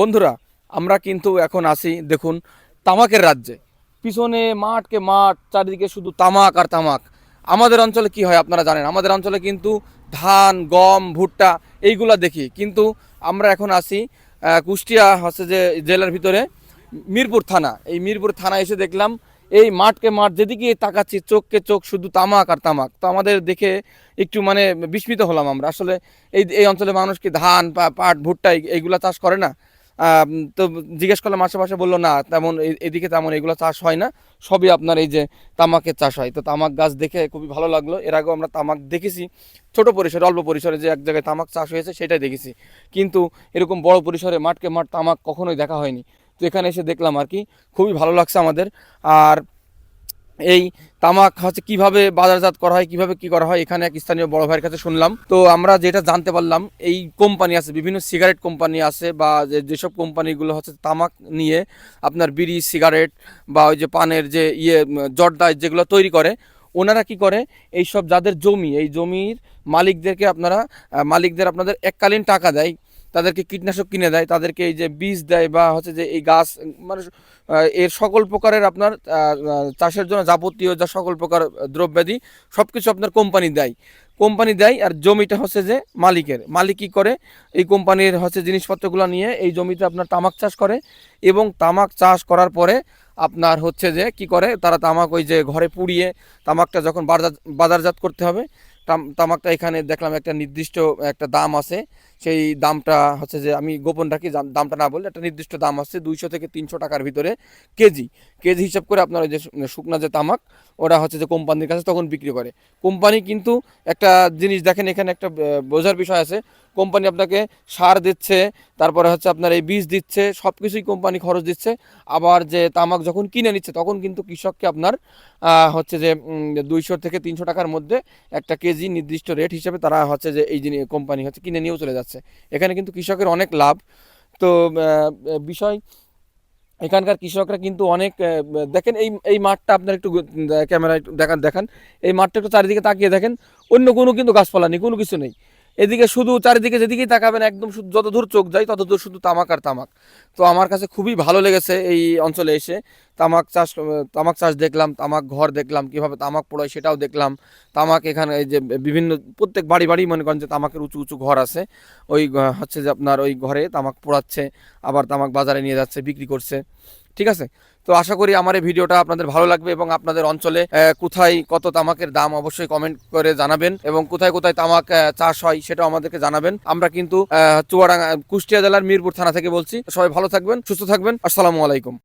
বন্ধুরা, আমরা কিন্তু এখন আসি দেখুন, তামাকের রাজ্যে। পিছনে মাঠকে মাঠ, চারিদিকে শুধু তামাক আর তামাক। আমাদের অঞ্চলে কি হয় আপনারা জানেন? আমাদের অঞ্চলে কিন্তু ধান, গম, ভুট্টা এইগুলা দেখি। কিন্তু আমরা এখন আসি কুষ্টিয়া হচ্ছে যে জেলার ভিতরে, মিরপুর থানা। এই মিরপুর থানা এসে দেখলাম, এই মাঠকে মাঠ যেদিকে তাকাচ্ছি, চোখকে চোখ শুধু তামাক আর তামাক। তো আমাদের দেখে একটু মানে বিস্মিত হলাম আমরা। আসলে এই এই অঞ্চলে মানুষ কি ধান পাট, ভুট্টা এইগুলা চাষ করে না? তো জিজ্ঞেস করলাম, আশেপাশে বলল, না, তেমন এদিকে তেমন এগুলো চাষ হয় না। সবই আপনার এই যে তামাকের চাষ হয়। তো তামাক গাছ দেখে খুবই ভালো লাগল। এর আগেও আমরা তামাক দেখেছি। ছোট পরিসরে, অল্প পরিসরে যে এক জায়গায় তামাক চাষ হয়েছে, সেটাই দেখেছি। কিন্তু এরকম বড় পরিসরে, মাঠকে মাঠ তামাক কখনোই দেখা হয়নি। তো এখানে এসে দেখলাম আর কি, খুবই ভালো লাগছে আমাদের। আর এই তামাক হচ্ছে কীভাবে বাজারজাত করা হয় কীভাবে কি করা হয় এখানে এক স্থানীয় বড় ভাইয়ের কাছে শুনলাম। তো আমরা যেটা জানতে পারলাম এই কোম্পানি আছে বিভিন্ন সিগারেট কোম্পানি আছে বা যেসব কোম্পানিগুলো হচ্ছে তামাক নিয়ে আপনার বিড়ি সিগারেট বা ওই যে পানের যে ইয়ে উম, জর্দা যেগুলো তৈরি করে ওনারা কি করে এই সব যাদের জমি এই জমির মালিকদেরকে আপনারা মালিকদের আপনাদের এককালীন টাকা দেয় তাদেরকে কীটনাশক কিনে দেয়, তাদেরকে এই যে বীজ দেয় বা হচ্ছে যে এই গাছ মানে এর সকল প্রকারের আপনার চাষের জন্য যাবতীয় যা সকল প্রকার দ্রব্যাদি সব কিছু আপনার কোম্পানি দেয়। কোম্পানি দেয় আর জমিটা হচ্ছে যে মালিকের। মালিক কী করে? এই কোম্পানির হচ্ছে জিনিসপত্রগুলো নিয়ে এই জমিতে আপনার তামাক চাষ করে এবং তামাক চাষ করার পরে আপনার হচ্ছে যে কি করে? তারা তামাক ওই যে ঘরে পুড়িয়ে তামাকটা যখন বাজার বাজারজাত করতে হবে, তাম- তামাকটা এখানে দেখলাম একটা নির্দিষ্ট একটা দাম আছে। সেই দামটা হচ্ছে যে আমি গোপন রাখি দামটা না বললে একটা নির্দিষ্ট দাম আছে দুইশো থেকে তিনশো টাকার ভিতরে কেজি। কেজি হিসাব করে আপনার যে শুকনা যে তামাক, ওরা হচ্ছে যে কোম্পানির কাছে তখন বিক্রি করে। কোম্পানি কিন্তু একটা জিনিস দেখেন, এখানে একটা বোঝার বিষয় আছে। কোম্পানি আপনাকে সার দিচ্ছে, তারপরে হচ্ছে আপনার এই বীজ দিচ্ছে সব কিছুই কোম্পানি খরচ দিচ্ছে। আবার যে তামাক যখন কিনে নিচ্ছে, তখন কিন্তু কৃষককে আপনার হচ্ছে যে দুইশো থেকে তিনশো টাকার মধ্যে একটা কেজি নির্দিষ্ট রেট হিসেবে তারা হচ্ছে যে এই জিনিস কোম্পানি হচ্ছে কিনে নিয়েও চলে যাচ্ছে। এখানে কিন্তু কৃষকের অনেক লাভ। তো বিষয়, এখানকার কৃষকরা কিন্তু অনেক দেখেন এই এই মাঠটা আপনার একটু ক্যামেরায় দেখান দেখান। এই মাঠটা একটু চারিদিকে তাকিয়ে দেখেন। অন্য কোনো কিন্তু গাছপালা নেই, কোনো কিছু নেই। এদিকে শুধু চারিদিকে যেদিকেই তাকাবেন, একদম যত দূর চোখ যায়, তত দূর শুধু তামাক আর তামাক। তো আমার কাছে খুবই ভালো লেগেছে এই অঞ্চলে এসে। তামাক চাষ তামাক চাষ দেখলাম, তামাক ঘর দেখলাম, কীভাবে তামাক পোড়ায় সেটাও দেখলাম। তামাক এখানে এই যে বিভিন্ন, প্রত্যেক বাড়ি বাড়ি মনে করেন যে তামাকের উঁচু উঁচু ঘর আছে। ওই, হচ্ছে যে আপনার ওই ঘরে তামাক পোড়াচ্ছে, আবার তামাক বাজারে নিয়ে যাচ্ছে, বিক্রি করছে। ঠিক আছে? তো আশা করি আমার এই ভিডিওটা আপনাদের ভালো লাগবে এবং আপনাদের অঞ্চলে কোথায় কত তামাকের দাম অবশ্যই কমেন্ট করে জানাবেন এবং কোথায় কোথায় তামাক চাষ হয় সেটাও আমাদেরকে জানাবেন। আমরা কিন্তু চুয়াডাঙ্গা, কুষ্টিয়া জেলার মিরপুর থানা থেকে বলছি। সবাই ভালো থাকবেন, সুস্থ থাকবেন। আসসালামু আলাইকুম।